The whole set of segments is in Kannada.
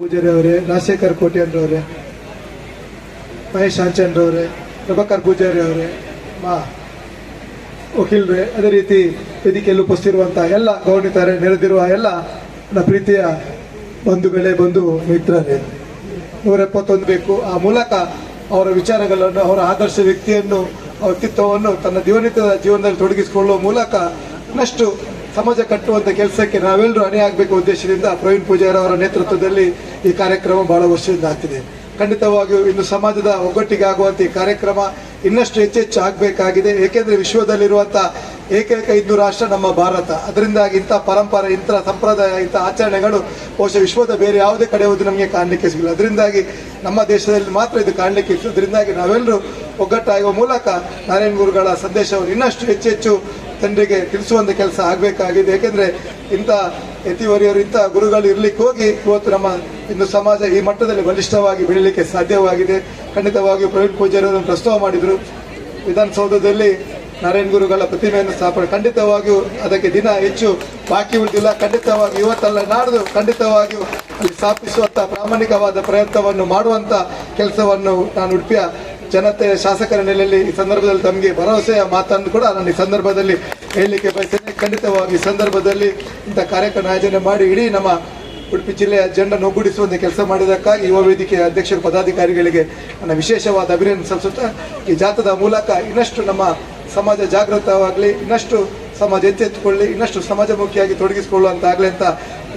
ಪೂಜಾರಿ ಅವರೇ, ರಾಜಶೇಖರ್ ಕೋಟ್ಯಾನ್ರವರೇ ಮಹೇಶ್ ಆಂಚನ್ರವರೇ ಪ್ರಭಾಕರ್ ಪೂಜಾರಿ ಅವರೇ, ಮಾ ವಕೀಲರೇ ಅದೇ ರೀತಿ ವೇದಿಕೆಯಲ್ಲಿ ಉಪಸ್ಥಿರುವಂತಹ ಎಲ್ಲ ಗೌರವಿತಾರೆ ನೆರೆದಿರುವ ಎಲ್ಲ ನನ್ನ ಪ್ರೀತಿಯ ಬಂಧುಗಳೇ, ಬಂಧು ಮಿತ್ರರೇ. ನೂರ ಎಪ್ಪತ್ತೊಂದು ಬೇಕು. ಆ ಮೂಲಕ ಅವರ ವಿಚಾರಗಳನ್ನು, ಅವರ ಆದರ್ಶ ವ್ಯಕ್ತಿಯನ್ನು ವ್ಯಕ್ತಿತ್ವವನ್ನು ತನ್ನ ದಿನನಿತ್ಯದ ಜೀವನದಲ್ಲಿ ತೊಡಗಿಸಿಕೊಳ್ಳುವ ಮೂಲಕ ಇನ್ನಷ್ಟು ಸಮಾಜ ಕಟ್ಟುವಂತ ಕೆಲಸಕ್ಕೆ ನಾವೆಲ್ಲರೂ ಅಣಿಯಾಗಬೇಕು ಉದ್ದೇಶದಿಂದ ಪ್ರವೀಣ್ ಪೂಜಾರವರ ನೇತೃತ್ವದಲ್ಲಿ ಈ ಕಾರ್ಯಕ್ರಮ ಬಹಳ ವರ್ಷದಿಂದ ಆಗ್ತಿದೆ. ಖಂಡಿತವಾಗಿಯೂ ಇನ್ನು ಸಮಾಜದ ಒಗ್ಗಟ್ಟಿಗೆ ಆಗುವಂತ ಈ ಕಾರ್ಯಕ್ರಮ ಇನ್ನಷ್ಟು ಹೆಚ್ಚೆಚ್ಚು ಆಗಬೇಕಾಗಿದೆ. ಏಕೆಂದರೆ ವಿಶ್ವದಲ್ಲಿರುವಂತಹ ಏಕೈಕ ಹಿಂದೂ ರಾಷ್ಟ್ರ ನಮ್ಮ ಭಾರತ. ಅದರಿಂದಾಗಿ ಇಂಥ ಪರಂಪರೆ, ಇಂಥ ಸಂಪ್ರದಾಯ, ಇಂಥ ಆಚರಣೆಗಳು ಬಹುಶಃ ವಿಶ್ವದ ಬೇರೆ ಯಾವುದೇ ಕಡೆ ಹೋದ್ರೆ ನಮಗೆ ಕಾಣಲಿಕ್ಕೆ ಸಿಗಲ್ಲ. ಅದರಿಂದಾಗಿ ನಮ್ಮ ದೇಶದಲ್ಲಿ ಮಾತ್ರ ಇದು ಕಾಣಲಿಕ್ಕೆ ಇತ್ತು ಅದರಿಂದಾಗಿ ನಾವೆಲ್ಲರೂ ಒಗ್ಗಟ್ಟಾಗುವ ಮೂಲಕ ನಾರಾಯಣ ಗುರುಗಳ ಸಂದೇಶವನ್ನು ಇನ್ನಷ್ಟು ಹೆಚ್ಚು ಹೆಚ್ಚು ಜನರಿಗೆ ತಿಳಿಸುವಂಥ ಕೆಲಸ ಆಗಬೇಕಾಗಿದೆ. ಏಕೆಂದರೆ ಇಂಥ ಯತಿವರಿಯವರು ಇಂಥ ಗುರುಗಳು ಇರಲಿಕ್ಕೆ ಹೋಗಿ ಇವತ್ತು ನಮ್ಮ ಇಂದು ಸಮಾಜ ಈ ಮಟ್ಟದಲ್ಲಿ ಬಲಿಷ್ಠವಾಗಿ ಬೆಳೀಲಿಕ್ಕೆ ಸಾಧ್ಯವಾಗಿದೆ. ಖಂಡಿತವಾಗಿಯೂ ಪ್ರವೀಣ್ ಪೂಜಾರಿ ಅವರನ್ನು ಪ್ರಸ್ತಾವ ಮಾಡಿದರು. ವಿಧಾನಸೌಧದಲ್ಲಿ ನಾರಾಯಣ ಗುರುಗಳ ಪ್ರತಿಮೆಯನ್ನು ಸ್ಥಾಪನೆ. ಖಂಡಿತವಾಗಿಯೂ ಅದಕ್ಕೆ ದಿನ ಹೆಚ್ಚು ಬಾಕಿ ಉಳಿದಿಲ್ಲ. ಖಂಡಿತವಾಗಿ ಇವತ್ತಲ್ಲ ನಾಡ್ದು ಖಂಡಿತವಾಗಿಯೂ ಅಲ್ಲಿ ಸ್ಥಾಪಿಸುವಂತಹ ಪ್ರಾಮಾಣಿಕವಾದ ಪ್ರಯತ್ನವನ್ನು ಮಾಡುವಂತ ಕೆಲಸವನ್ನು ನಾನು ಉಡುಪಿಯ ಜನತೆ ಶಾಸಕರ ನೆಲೆಯಲ್ಲಿ ಈ ಸಂದರ್ಭದಲ್ಲಿ ತಮಗೆ ಭರವಸೆಯ ಮಾತನ್ನು ಕೂಡ ನಾನು ಈ ಸಂದರ್ಭದಲ್ಲಿ ಹೇಳಲಿಕ್ಕೆ ಬಯಸ್ತೇನೆ. ಖಂಡಿತವಾಗಿ ಈ ಸಂದರ್ಭದಲ್ಲಿ ಇಂಥ ಕಾರ್ಯಕ್ರಮ ಆಯೋಜನೆ ಮಾಡಿ ಇಡೀ ನಮ್ಮ ಉಡುಪಿ ಜಿಲ್ಲೆಯ ಜನರನ್ನು ಒಗ್ಗೂಡಿಸುವಂತೆ ಕೆಲಸ ಮಾಡಿದ್ದಕ್ಕಾಗಿ ಯುವ ವೇದಿಕೆಯ ಅಧ್ಯಕ್ಷರು, ಪದಾಧಿಕಾರಿಗಳಿಗೆ ನನ್ನ ವಿಶೇಷವಾದ ಅಭಿನಂದನೆ ಸಲ್ಲಿಸುತ್ತಾ ಈ ಜಾಥದ ಮೂಲಕ ಇನ್ನಷ್ಟು ನಮ್ಮ ಸಮಾಜ ಜಾಗೃತವಾಗಲಿ, ಇನ್ನಷ್ಟು ಸಮಾಜ ಎಚ್ಚೆತ್ತುಕೊಳ್ಳಿ ಇನ್ನಷ್ಟು ಸಮಾಜಮುಖಿಯಾಗಿ ತೊಡಗಿಸಿಕೊಳ್ಳುವಂತಾಗಲಿ ಅಂತ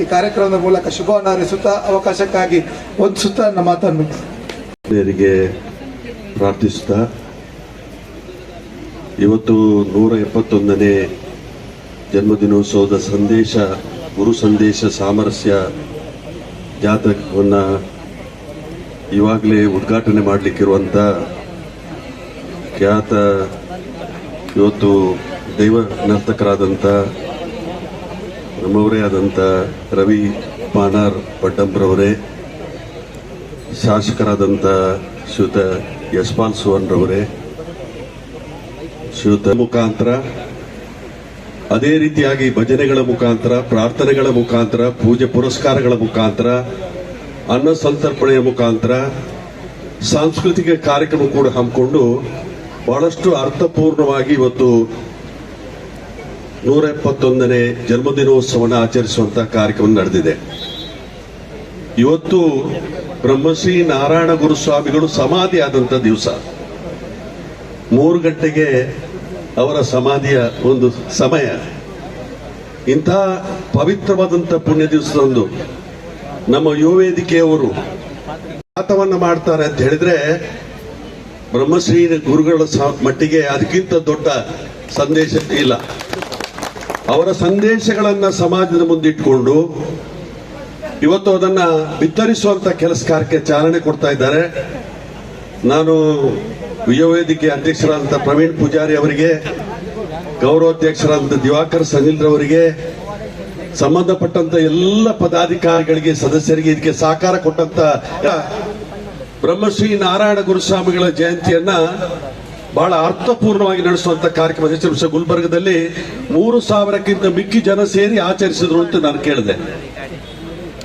ಈ ಕಾರ್ಯಕ್ರಮದ ಮೂಲಕ ಶುಭವನ್ನು ಹಾರೈಸುತ್ತಾ, ಅವಕಾಶಕ್ಕಾಗಿ ವಂದಿಸುತ್ತಾ ನಮ್ಮ ಮಾತನ್ನು ಮುಗಿಸ್ತೇನೆ. ಪ್ರಾರ್ಥಿಸುತ್ತಾ, ಇವತ್ತು ನೂರ ಎಪ್ಪತ್ತೊಂದನೇ ಜನ್ಮದಿನೋತ್ಸವದ ಸಂದೇಶ, ಗುರು ಸಂದೇಶ ಸಾಮರಸ್ಯ ಜಾತಕವನ್ನು ಇವಾಗಲೇ ಉದ್ಘಾಟನೆ ಮಾಡಲಿಕ್ಕಿರುವಂಥ ಖ್ಯಾತ ಇವತ್ತು ದೈವ ನರ್ತಕರಾದಂಥ ನಮ್ಮವರೇ ಆದಂಥ ರವಿ ಪಾನಾರ್ ಪಡ್ಡಂಬ್ರವರೇ ಶಾಸಕರಾದಂಥ ಶ್ರೀಯುತ ಯಶ್ಪಾಲ್ ಸುವರ್ಣರವರೇ, ಶ್ರೀಯುತ ಮುಖಾಂತರ, ಅದೇ ರೀತಿಯಾಗಿ ಭಜನೆಗಳ ಮುಖಾಂತರ, ಪ್ರಾರ್ಥನೆಗಳ ಮುಖಾಂತರ, ಪೂಜೆ ಪುರಸ್ಕಾರಗಳ ಮುಖಾಂತರ ಅನ್ನ ಸಂತರ್ಪಣೆಯ ಮುಖಾಂತರ, ಸಾಂಸ್ಕೃತಿಕ ಕಾರ್ಯಕ್ರಮ ಕೂಡ ಹಮ್ಮಿಕೊಂಡು ಬಹಳಷ್ಟು ಅರ್ಥಪೂರ್ಣವಾಗಿ ಇವತ್ತು ನೂರ ಎಪ್ಪತ್ತೊಂದನೇ ಜನ್ಮದಿನೋತ್ಸವನ ಆಚರಿಸುವಂತಹ ಕಾರ್ಯಕ್ರಮ ನಡೆದಿದೆ. ಇವತ್ತು ಬ್ರಹ್ಮಶ್ರೀ ನಾರಾಯಣ ಗುರುಸ್ವಾಮಿಗಳು ಸಮಾಧಿ ಆದಂತ ದಿವಸ. ಮೂರು ಗಂಟೆಗೆ ಅವರ ಸಮಾಧಿಯ ಒಂದು ಸಮಯ. ಇಂಥ ಪವಿತ್ರವಾದಂಥ ಪುಣ್ಯ ದಿವಸದಂದು ನಮ್ಮ ಯುವ ವೇದಿಕೆಯವರು ಮಾತವನ್ನು ಮಾಡ್ತಾರೆ ಅಂತ ಹೇಳಿದ್ರೆ ಬ್ರಹ್ಮಶ್ರೀ ಗುರುಗಳ ಮಟ್ಟಿಗೆ ಅದಕ್ಕಿಂತ ದೊಡ್ಡ ಸಂದೇಶ ಇಲ್ಲ. ಅವರ ಸಂದೇಶಗಳನ್ನ ಸಮಾಜದ ಮುಂದಿಟ್ಕೊಂಡು ಇವತ್ತು ಅದನ್ನ ಕೆಲಸ ಕಾರ್ಯಕ್ಕೆ ಚಾಲನೆ ಕೊಡ್ತಾ ಇದ್ದಾರೆ. ನಾನು ವೇದಿಕೆ ಅಧ್ಯಕ್ಷರಾದಂಥ ಪ್ರವೀಣ್ ಪೂಜಾರಿ ಅವರಿಗೆ ಗೌರವಾಧ್ಯಕ್ಷರಾದಂಥ ದಿವಾಕರ್ ರವರಿಗೆ ಸಂಬಂಧಪಟ್ಟಂತ ಎಲ್ಲ ಪದಾಧಿಕಾರಿಗಳಿಗೆ, ಸದಸ್ಯರಿಗೆ ಇದಕ್ಕೆ ಸಹಕಾರ ಕೊಟ್ಟಂತ ಬ್ರಹ್ಮಶ್ರೀ ನಾರಾಯಣ ಗುರುಸ್ವಾಮಿಗಳ ಜಯಂತಿಯನ್ನ ಬಹಳ ಅರ್ಥಪೂರ್ಣವಾಗಿ ನಡೆಸುವಂತ ಕಾರ್ಯಕ್ರಮ. ಹೆಚ್ಚು ಗುಲ್ಬರ್ಗದಲ್ಲಿ ಮೂರು ಸಾವಿರಕ್ಕಿಂತ ಮಿಕ್ಕಿ ಜನ ಸೇರಿ ಆಚರಿಸಿದ್ರು ಅಂತ ನಾನು ಕೇಳಿದೆ.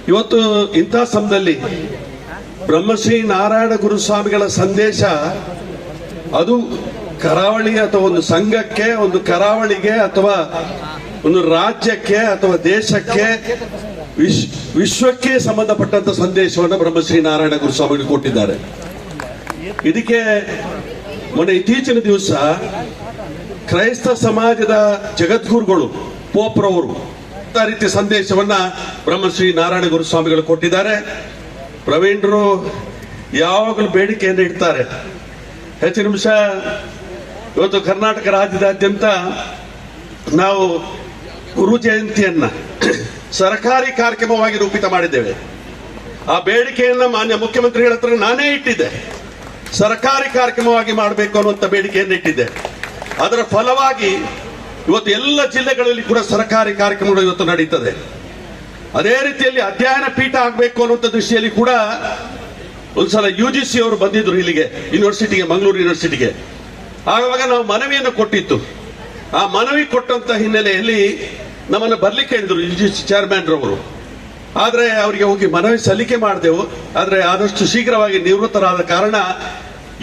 ಇವತ್ತು ಇಂಥ ಸಮಯದಲ್ಲಿ ಬ್ರಹ್ಮಶ್ರೀ ನಾರಾಯಣ ಗುರುಸ್ವಾಮಿಗಳ ಸಂದೇಶ ಅದು ಕರಾವಳಿ ಅಥವಾ ಒಂದು ಸಂಘಕ್ಕೆ, ಒಂದು ಕರಾವಳಿಗೆ ಅಥವಾ ಒಂದು ರಾಜ್ಯಕ್ಕೆ ಅಥವಾ ದೇಶಕ್ಕೆ ವಿಶ್ ವಿಶ್ವಕ್ಕೆ ಸಂಬಂಧಪಟ್ಟಂತ ಸಂದೇಶವನ್ನು ಬ್ರಹ್ಮಶ್ರೀ ನಾರಾಯಣ ಗುರುಸ್ವಾಮಿಗಳು ಕೊಟ್ಟಿದ್ದಾರೆ. ಇದಕ್ಕೆ ಮೊನ್ನೆ ಇತ್ತೀಚಿನ ದಿವಸ ಕ್ರೈಸ್ತ ಸಮಾಜದ ಜಗದ್ಗುರುಗಳು ಪೋಪ್ರವರು ರೀತಿ ಸಂದೇಶವನ್ನ ಬ್ರಹ್ಮಶ್ರೀ ನಾರಾಯಣ ಗುರುಸ್ವಾಮಿಗಳು ಕೊಟ್ಟಿದ್ದಾರೆ. ಪ್ರವೀಣರು ಯಾವಾಗಲೂ ಬೇಡಿಕೆಯನ್ನು ಇಡ್ತಾರೆ. ಹೆಚ್ಚು ನಿಮಿಷ ಇವತ್ತು ಕರ್ನಾಟಕ ರಾಜ್ಯದಾದ್ಯಂತ ನಾವು ಗುರು ಜಯಂತಿಯನ್ನ ಸರ್ಕಾರಿ ಕಾರ್ಯಕ್ರಮವಾಗಿ ರೂಪಿತ ಮಾಡಿದ್ದೇವೆ. ಆ ಬೇಡಿಕೆಯನ್ನ ಮಾನ್ಯ ಮುಖ್ಯಮಂತ್ರಿಗಳ ಹತ್ರ ನಾನೇ ಇಟ್ಟಿದ್ದೆ. ಸರ್ಕಾರಿ ಕಾರ್ಯಕ್ರಮವಾಗಿ ಮಾಡಬೇಕು ಅನ್ನುವಂಥ ಬೇಡಿಕೆಯನ್ನು ಇಟ್ಟಿದ್ದೆ. ಅದರ ಫಲವಾಗಿ ಇವತ್ತು ಎಲ್ಲ ಜಿಲ್ಲೆಗಳಲ್ಲಿ ಕೂಡ ಸರ್ಕಾರಿ ಕಾರ್ಯಕ್ರಮಗಳು ಇವತ್ತು ನಡೀತದೆ. ಅದೇ ರೀತಿಯಲ್ಲಿ ಅಧ್ಯಯನ ಪೀಠ ಆಗಬೇಕು ಅನ್ನುವಂಥ ದೃಷ್ಟಿಯಲ್ಲಿ ಕೂಡ ಒಂದ್ಸಲ ಯು ಜಿ ಸಿ ಅವರು ಬಂದಿದ್ರು ಇಲ್ಲಿಗೆ ಯೂನಿವರ್ಸಿಟಿಗೆ ಮಂಗಳೂರು ಯೂನಿವರ್ಸಿಟಿಗೆ ಆವಾಗ ನಾವು ಮನವಿಯನ್ನು ಕೊಟ್ಟಿತ್ತು. ಆ ಮನವಿ ಕೊಟ್ಟಂತ ಹಿನ್ನೆಲೆಯಲ್ಲಿ ನಮ್ಮನ್ನು ಬರ್ಲಿಕ್ಕೆ ಹೇಳಿದ್ರು ಯು ಚೇರ್ಮನ್ ರವರು ಆದರೆ ಅವರಿಗೆ ಹೋಗಿ ಮನವಿ ಸಲ್ಲಿಕೆ ಮಾಡಿದೆವು. ಆದರೆ ಆದಷ್ಟು ಶೀಘ್ರವಾಗಿ ನಿವೃತ್ತರಾದ ಕಾರಣ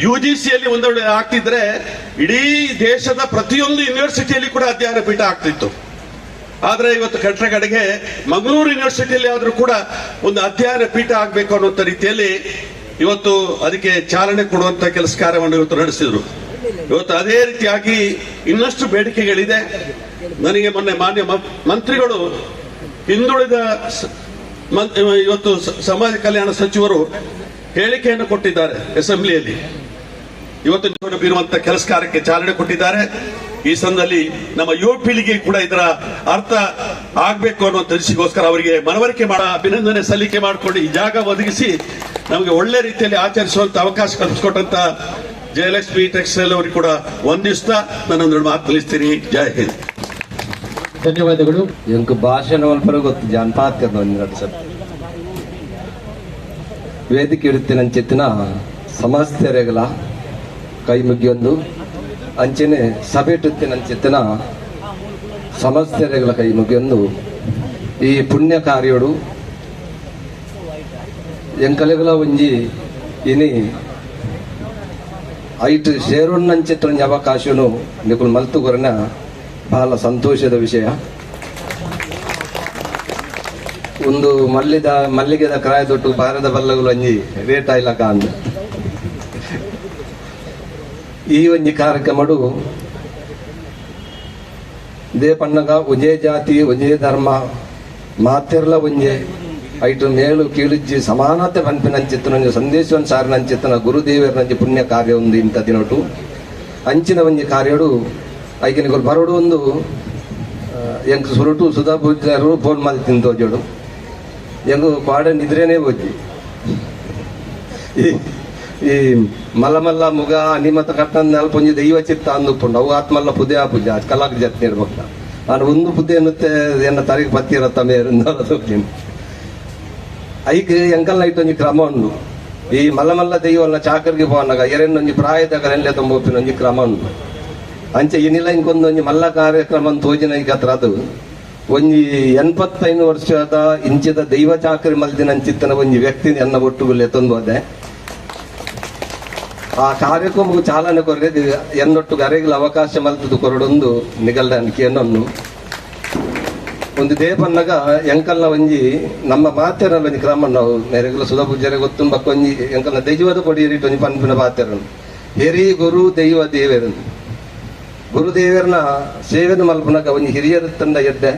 ಯು ಜಿ ಸಿಯಲ್ಲಿ ಒಂದೊಳ್ಳೆ ಆಗ್ತಿದ್ರೆ ಇಡೀ ದೇಶದ ಪ್ರತಿಯೊಂದು ಯೂನಿವರ್ಸಿಟಿಯಲ್ಲಿ ಕೂಡ ಅಧ್ಯಯನ ಪೀಠ ಆಗ್ತಿತ್ತು. ಆದರೆ ಇವತ್ತು ಕಟ್ಟಡ ಕಡೆಗೆ ಮಂಗಳೂರು ಯೂನಿವರ್ಸಿಟಿಯಲ್ಲಿ ಆದರೂ ಕೂಡ ಒಂದು ಅಧ್ಯಯನ ಪೀಠ ಆಗಬೇಕು ಅನ್ನುವಂಥ ರೀತಿಯಲ್ಲಿ ಇವತ್ತು ಅದಕ್ಕೆ ಚಾಲನೆ ಕೊಡುವಂಥ ಕೆಲಸ ಕಾರ್ಯವನ್ನು ಇವತ್ತು ನಡೆಸಿದ್ರು. ಇವತ್ತು ಅದೇ ರೀತಿಯಾಗಿ ಇನ್ನಷ್ಟು ಬೇಡಿಕೆಗಳಿದೆ. ನನಗೆ ಮೊನ್ನೆ ಮಾನ್ಯ ಮಂತ್ರಿಗಳು ಹಿಂದುಳಿದ ಇವತ್ತು ಸಮಾಜ ಕಲ್ಯಾಣ ಸಚಿವರು ಹೇಳಿಕೆಯನ್ನು ಕೊಟ್ಟಿದ್ದಾರೆ ಅಸೆಂಬ್ಲಿಯಲ್ಲಿ. ಇವತ್ತು ಬೀರುವಂತ ಕೆಲಸ ಕಾರ್ಯಕ್ಕೆ ಚಾಲನೆ ಕೊಟ್ಟಿದ್ದಾರೆ. ಈ ಸಂದರ್ಭದಲ್ಲಿ ನಮ್ಮ ಯುವ ಪೀಳಿಗೆ ಕೂಡ ಇದರ ಅರ್ಥ ಆಗ್ಬೇಕು ಅನ್ನೋ ತಿಳಿಸಿಗೋಸ್ಕರ ಅವರಿಗೆ ಮನವರಿಕೆ ಮಾಡ, ಅಭಿನಂದನೆ ಸಲ್ಲಿಕೆ ಮಾಡಿಕೊಂಡು ಈ ಜಾಗ ಒದಗಿಸಿ ನಮಗೆ ಒಳ್ಳೆ ರೀತಿಯಲ್ಲಿ ಆಚರಿಸುವಂತ ಅವಕಾಶ ಕಲ್ಪಿಸಿಕೊಟ್ಟಂತ ಜಯಲಕ್ಷ್ಮಿ ಟೆಕ್ಸ್ಟೈಲ್ ಅವರಿಗೆ ಕೂಡ ಒಂದಿಷ್ಟ ನಾನೊಂದು ಮಾತು ತಿಳಿಸ್ತೀನಿ ಜಯ ಹಿಂದ್. ಧನ್ಯವಾದಗಳು. ಎಂಕ್ ಭಾಷಣ ಮಲ್ಪರ ಗೊತ್ತು ಒಂದೆರಡು ಸಲ. ವೇದಿಕೆ ಇಡುತ್ತೇನೆ ಅಂಚೆತ್ತಿನ ಸಮಸ್ಯೆರೆಗಳ ಕೈ ಮುಗಿಯೊಂದು ಅಂಚೆನೆ ಸಭೆ ಇಟ್ಟುತ್ತೇನೆ ಅಂಚೆತ್ತಿನ ಸಮಸ್ಯೆರೆಗಳ ಕೈ ಮುಗಿಯೊಂದು ಈ ಪುಣ್ಯ ಕಾರ್ಯೋಡು, ಎಂಕಲೆಗಲ ಒಂಜಿ ಇನಿ ಐಟ್ ಶೇರುಣ್ಣಂಚಿತ್ರ ಅವಕಾಶನು ನಿಕುಲು ಮಲ್ತುಗೊರನ ಬಹಳ ಸಂತೋಷದ ವಿಷಯ. ಒಂದು ಮಲ್ಲಿದ, ಮಲ್ಲಿಗೆದ ಕ್ರಾಯ ತೊಟ್ಟು ಬಾರದ ಬಲ್ಲಗಳು ಒಂಜಿ ರೇಟ್ ಆಯ್ಲ ಅಂದ. ಈ ಒಂಜಿ ಕಾರ್ಯಕ್ರಮಡು ಇದೇ ಪಣ್ಣಗ ಒಂದೇ ಜಾತಿ ಒಂದೇ ಧರ್ಮ, ಮಾತೆರ್ಲ ಒಂಜೆ, ಐಟು ಮೇಲು ಕೀಳಿಜ್ಜಿ ಸಮಾನತೆ ಪನ್ಪಿನಂಚಿತ್ತನ ಒಂಜಿ ಸಂದೇಶವನ್ನು ಚಿತ್ರ ಗುರುದೇವರ ಪುಣ್ಯ ಕಾರ್ಯ ಒಂದು ಇಂಥ ದಿನಟು. ಅಂಚಿನ ಒಂಜಿ ಕಾರ್ಯಡು ಐಕಿನಿಗಳು ಬರೋಡು ಒಂದು ಎಂಕ್ ಸುರುಟು ಸುಧಾ ಪೂಜಾರು ಫೋನ್ ಮಾಡಿ ತಿಂತೋಜೋಡು ಎಂಗು ಪಾಡ ನಿದ್ರೇನೆ ಹೋಗಿ ಈ ಮಲ್ಲ ಮಲ್ಲ ಮುಗ ನಿಮತ ಕಟ್ಟಂದ ಅಲ್ಪ ಒಂಜಿ ದೈವ ಚಿತ್ತ ಅಂದುಪುಂಡು ಅವು ಆತ್ಮಲ್ಲ ಪುದೆ ಆ ಪೂಜೆ ಕಲಾಕ್ ಜತ್ನೆ ಇರ್ಬೇಕ. ನಾನು ಒಂದು ಪುದೆ ಅನ್ನುತ್ತೆ, ಎನ್ನ ತರಿಗೆ ಪತ್ತಿರತ್ತ ಮೇರು ಐಕ್ ಎಂಕಲ್ನ ಇಟ್ಟೊಂಜಿ ಕ್ರಮ ಉಂಡು. ಈ ಮಲ್ಲ ಮಲ್ಲ ದೈವಲ್ಲ ಚಾಕರ್ಗೆ ಪೋನಾಗ ಎರನ್ನೊಂಜಿ ಪ್ರಾಯದಾಗ ತೊಂಬೊಪ್ಪಿನ ಒಂಜಿ ಕ್ರಮ ಉಂಡು ಅಂಚೆ ಏನಿಲ್ಲ ಇಂಕೊಂದು ಒಂಜಿ ಮಲ್ಲ ಕಾರ್ಯಕ್ರಮ ತೋಜಿನ ಈಗ ಹತ್ರ ಅದು. ಒಂಜಿ ಎನ್ಪತ್ತೈದು ವರ್ಷದ ಇಂಚಿದ ದೈವ ಚಾಕರಿ ಮಲ್ದಿನ ಅಂಚಿತ್ತನ ಒಂಜಿ ವ್ಯಕ್ತಿ ಎನ್ನ ಒಟ್ಟುಗುಲ್ಲೆ ತಂದೋದೆ ಆ ಕಾರ್ಯಕ್ರಮಕ್ಕೂ ಚಾಲನೆ ಕೊರೆದು ಎನ್ನೊಟ್ಟು ಗರೆಗಳ ಅವಕಾಶ ಮಲ್ತದು ಕೊರಡೊಂದು ನಿಗಲ್ದಾನಿಕೆ ಅನ್ನೊಂದು ಒಂದು ದೇಪನ್ನಗ ಎಂಕಲ್ನ ಒಂಜಿ ನಮ್ಮ ಮಾತೆರಲ್ಲ ಒಂಜಿ ಕ್ರಮ ನಾವು ನೆರೆಗಳ ಸುಧಾ ಪೂಜಾರಿ ಗೊತ್ತು ಬಕ್ಕೊಂಜಿ ಎಂಕಲ್ನ ದೈವದ ಕೊಡಿ ಒಂಜಿ ಪನ್ಪಿನ ಪಾತೆರನು ಹೆರಿ ಗುರು ದೈವ ದೇವರನು ಗುರುದೇವರನ ಸೇವೆನ ಮಲ್ಪನಾಗ ಒಂದು ಹಿರಿಯರ ತಂಡ ಎದ್ದೆ.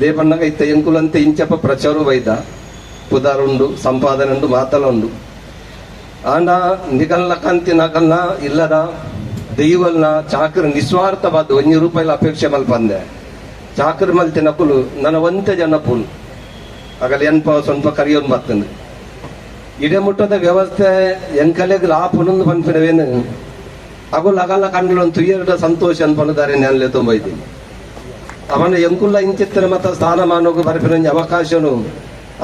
ದೇವಣ್ಣಗ ಇತ್ತ ಎಂಕುಲಂತೆ ಇಂಚಪ್ಪ ಪ್ರಚಾರ ವೈದ. ಪುದಾರುಂಡು ಸಂಪಾದನೆ ಉಂಡು ಮಾತಲ ಉಂಡು ಆಂಡ, ನಿಗಲ್ನ ಕಂತಿ ನಗಲ್ನ ಇಲ್ಲದ ದೈವಲ್ನ ಚಾಕ್ರ ನಿಸ್ವಾರ್ಥವಾದ ಒಂದು ರೂಪಾಯಿಲ ಅಪೇಕ್ಷೆ ಮಲ್ಪಂದೆ. ಚಾಕ್ರ ಮಲ್ತಿ ನಕುಲು ನನ್ನ ಒಂತೆ ಜನ ಪುಲ್. ಆಗಲ್ಲ ಎನ್ಪ ಸ್ವಲ್ಪ ಕರಿಯೋನ್ ಇಡೇ ಇಡಮುಟ್ಟದ ವ್ಯವಸ್ಥೆ ಎಂಕಲೆಗ್ ಲಾಭ ಬಂದ್ಬಿಡವೇನು? ಅಗಲ್ಲ ಕಂಡ್ಲು ಒಂದು ತುಯ್ಯರ್ಡ ಸಂತೋಷ ಅನ್ಪನದಾರೆ ನೆನಲೆ ತುಂಬ ಇದ್ದೀನಿ. ಅವನ ಎಂಕುಲ್ಲ ಇಂಚಿತ್ತಿನ ಮತ ಸ್ಥಾನಮಾನಗೂ ಬರಪಿನ ಅವಕಾಶನು.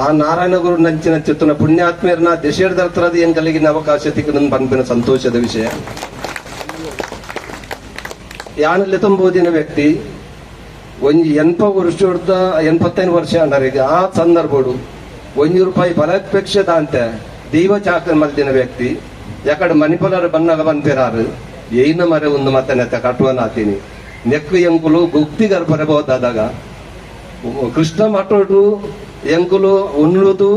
ಆ ನಾರಾಯಣ ಗುರು ನಂಚಿನ ಚಿತ್ತನ ಪುಣ್ಯಾತ್ಮೀಯರನ್ನ ದಶೇರ್ಧರ್ತರದು ಏನ್ ಕಲಿಗಿನ ಅವಕಾಶ ತಿಕ್ಕನ ಪನ್ಪಿನ ಸಂತೋಷದ ವಿಷಯ. ಯಾನಲ್ಲಿ ತುಂಬೋದಿನ ವ್ಯಕ್ತಿ, ಒಂಜಿ ಎನ್ಪ ವರ್ಷದ ಎನ್ಪತ್ತೈದು ವರ್ಷ ಅಂಡರಿಗೆ ಆ ಸಂದರ್ಭಡು, ಒಂಜಿ ರೂಪಾಯಿ ಫಲಾಪೇಕ್ಷದ ಅಂತೆ ದೈವ ಚಾಕರಿ ಮಲ್ದಿನ ವ್ಯಕ್ತಿ, ಯಾಕಡೆ ಮಣಿಪುಲರು ಬನ್ನಾಗ ಬಂದಿರಾರು. ಏನ ಮರೆ ಒಂದು ಮತ್ತೆ ನೆತ್ತ ಕಟ್ಟುವನಾತೀನಿ ನೆಕ್ಕು ಎಂಕುಲು ಗುಪ್ತಿಗರ್ ಬರಬಹುದಾದಾಗ ಕೃಷ್ಣ ಮಠೋಡು ಎಂಕುಲು ಉಣ್ಣುದು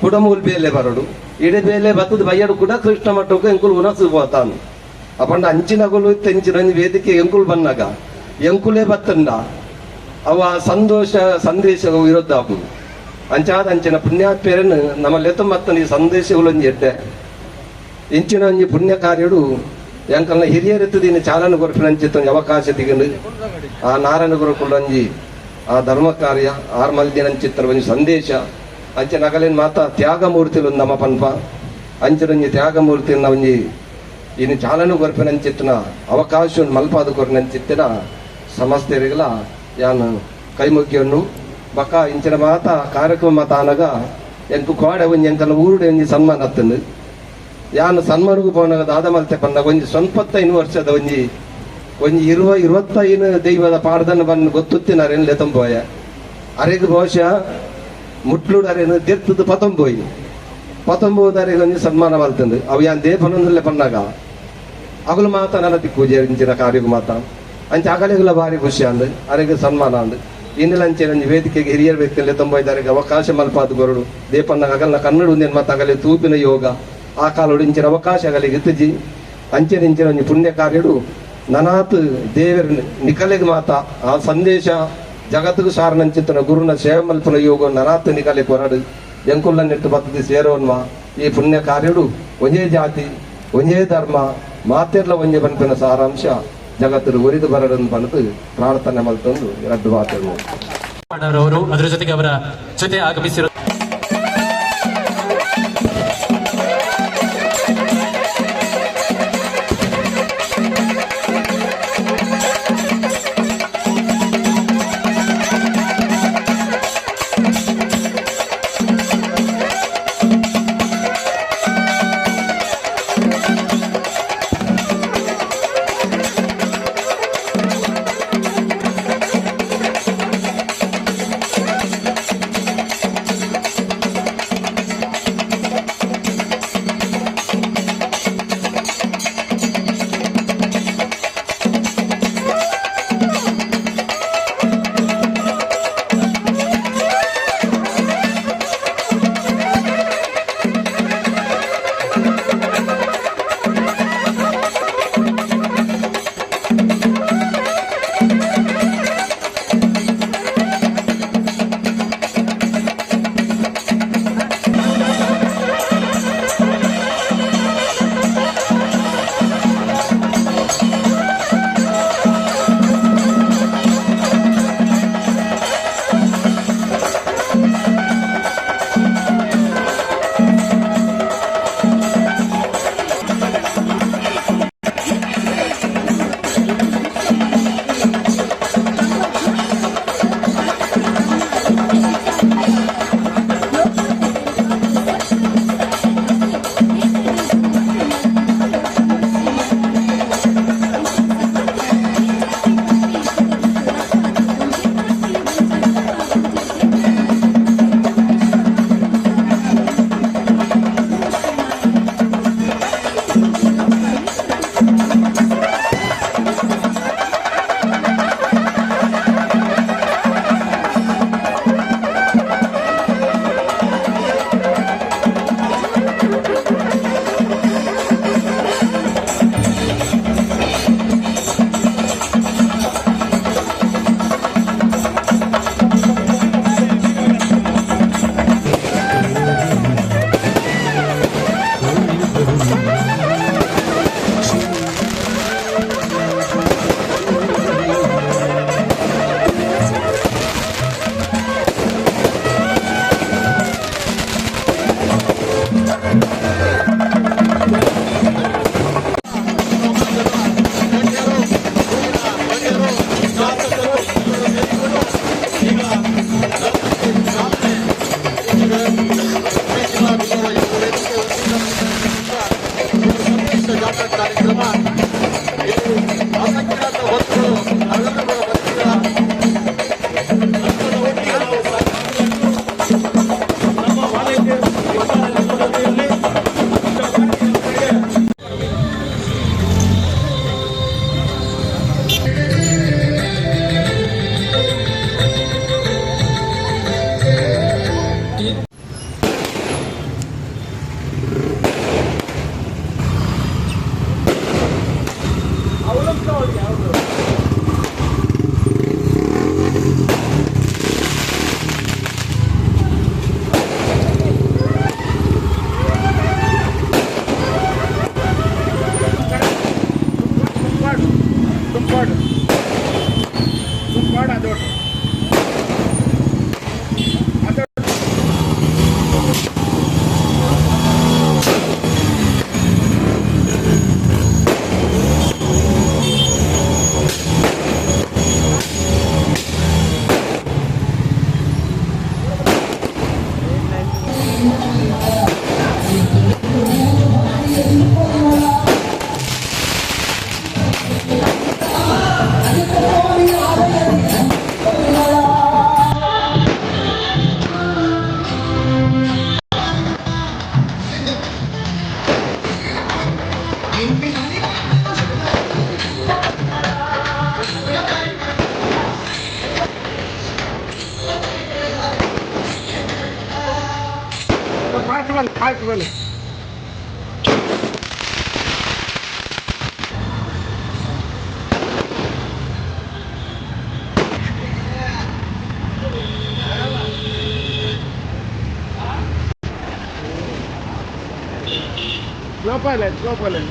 ಕುಡಮೂಲ್ ಬೇಲೆ ಬರಡು ಇಡೆ ಬೇಲೆ ಬತ್ತದ ಬಯ್ಯಡು ಕೂಡ ಕೃಷ್ಣ ಮಠಕ್ಕೆ ಎಂಕುಲು ಉನಸು ಹೋತಾನು ಅಪಂಡ ಅಂಚಿನಗುಲು ತೆಂಚಿನ ವೇದಿಕೆ ಎಂಕುಲು ಬನ್ನಾಗ ಎಂಕುಲೇ ಬತ್ತಂಡ ಅವ ಸಂತೋಷ ಸಂದೇಶ ವಿರುದ್ಧ ಆಗುದು ಅಂಚಾದ ಅಂಚಿನ ಪುಣ್ಯಾತ್ಮರನ್ನು ನಮ್ಮ ಲೆತ್ತ ಮತ್ತನ ಈ ಸಂದೇಶಗಳೊಂದು ಎಡ್ಡೆ ಇಂಚಿನ ಒಂಜಿ ಪುಣ್ಯ ಕಾರ್ಯಡು ಎಂಕಲ್ನ ಹಿರಿಯರೆತ್ತದಿನ ಚಾಲನೆ ಕೊರಪಿನಂಚಿತ್ತ ಅವಕಾಶ ತಿಗಂಡು ಆ ನಾರಾಯಣ ಗುರುಕುಲಂಜಿ ಆ ಧರ್ಮ ಕಾರ್ಯ ಆರ್ ಮಲ್ದಿನಂಚಿತ್ರ ಒಂಜಿ ಸಂದೇಶ. ಅಂಚೆ ನಗಲಿನ ಮಾತ ತ್ಯಾಗಮೂರ್ತಿಲು ನಮ್ಮ ಪನ್ಪ. ತ್ಯಾಗ ತ್ಯಾಗಮೂರ್ತಿನ ಒಂಜಿ ಇನ್ನು ಚಾಲನೆ ಕೊರಪಿನಂಚಿತ್ತಿನ ಅವಕಾಶ ಮಲ್ಪಾದ ಕೊರನಂಚಿತ್ತಿನ ಸಮಸ್ತೆರಿಗಲ ಯಾನು ಕೈಮುಗ್ಗಿಯನ್ನು ಬಕ ಇಂಚಿನ ಮಾತ, ಕಾರ್ಯಕ್ರಮ ತಾನಗ ಎಂಕು ಕೋಡೆ ಒಂಜಿ ಎಂಕಲ್ಲ ಊರುಡೆ ಒಂಜಿ ಸನ್ಮಾನ ಹತ್ತಂದು ಯಾನು ಸನ್ಮಾನಗೂ ಪೋನಾಗ ದಾದ ಮಲ್ತೆ ಪಂದ ಒಂಜಿ ಸ್ವಲ್ಪತ್ತೈನು ವರ್ಷದ ಒಂಜಿ ಒಂಜಿ ಇರುವ ಇರುವತ್ತೈನು ದೈವದ ಪಾಡ್ದನ್ನು ಬಂದು ಗೊತ್ತುತ್ತಿನಾರೆ ಲೆತಂಬೋಯ ಅರೆಗ್ ಬಹುಶಃ ಮುಟ್ಲುಡರೇನು ದೆರ್ತದ ಪತಂಬೋಯಿ ಪತಂಬೋದರಿಗೆ ಒಂಜಿ ಸನ್ಮಾನ ಬಲ್ತಂದು ಅವು ಯಾನ್ ದೇಪನೊಂದಲ್ಲೇ ಪನ್ನಾಗ. ಅಗಲು ಮಾತ ನನ್ನ ದಿಕ್ಕೂಜೆ ಇಂಚಿನ ಕಾರ್ಯಗೂ ಮಾತ. ಅಂಚ ಅಗಲೆಗಳ ಭಾರಿ ಖುಷಿ ಅಂದು, ಅರೆಗೆ ಸನ್ಮಾನ ಅಂದು. ಇನ್ನೆಲ್ಲ ಅಂಚೆ ಒಂಜಿ ವೇದಿಕೆಗೆ ಹಿರಿಯರ ವ್ಯಕ್ತಿಯಲ್ಲಿ ತೊಂಬೈದಾರಿಗೆ ಅವಕಾಶ ಮಲ್ಪಾದ ಗೊರಡು. ದೇಪನ್ನ ಅಗಲ್ನ ಕನ್ನಡ ಒಂದೇನು ಮಾತ ಅಗಲೆ ತೂಪಿನ ಯೋಗ. ಆ ಕಾಲೋಡು ಇಂಚಿನ ಅವಕಾಶ ಅಗಲಿಗೆ ಇತ್ತಜಿ ಅಂಚೆನ ಇಂಚಿನ ಒಂಜಿ ಪುಣ್ಯ ಕಾರ್ಯಡು. ನನಾತ್ ದೇವರ ನಿಕಲೆಗೆ ಮಾತ, ಆ ಸಂದೇಶ ಜಗತ್ತಿಗೂ ಸಾರನಂಚಿತನ ಗುರುನ ಸೇವೆ ಮಲ್ಪನ ಯೋಗ ನನಾತ್ ನಿಕಲೆ ಕೊರಡು. ಎಂಕುಲ್ಲ ನೆಟ್ಟು ಪದ್ಧತಿ ಸೇರೋನ್ಮ ಈ ಪುಣ್ಯ ಕಾರ್ಯಡು ಒಂದೇ ಜಾತಿ, ಒಂದೇ ಧರ್ಮ, ಮಾತೆರ್ಲ ಒಂದೇ ಬನ್ಪಿನ ಸಾರಾಂಶ, ಜಗತ್ತರು ಒರಿದು ಬರಡನ್ನು ಬಂದು ಪ್ರಾರ್ಥನೆ ಮಲ್ತಂದು ಎರಡು ಅವರು ಅದರ ಜೊತೆಗೆ ಅವರ ಜೊತೆ ಆಗಮಿಸಿರೋ Concorda? mano. Não problem, não problem.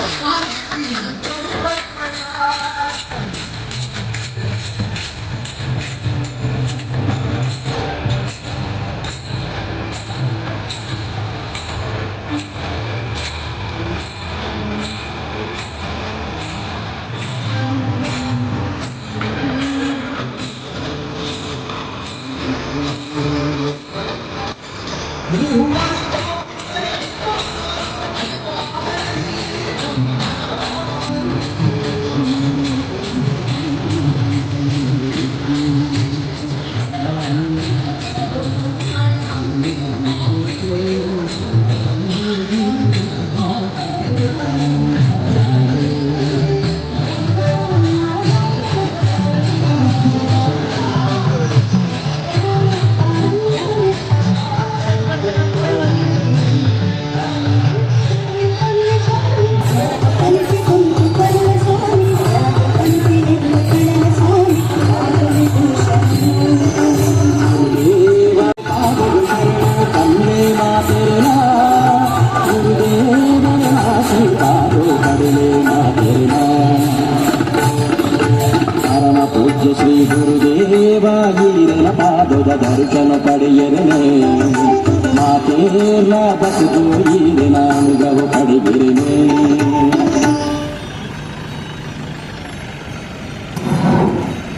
Come on. ಗುರುದೇವ ನೀರಿನ ಪಾದದ ದರ್ಶನ ಪಡೆಯರನೆ ಮಾತೇರ್ಲ ಬದುಕು ನೀರಿನ ಅನುಭವ ಪಡೆಯಿರನೆ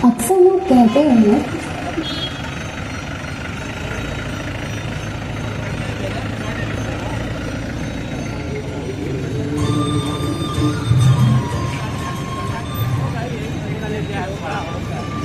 ಅಪ್ಸನ್ನು ಕೇಳ್ತೇವೆ Yeah.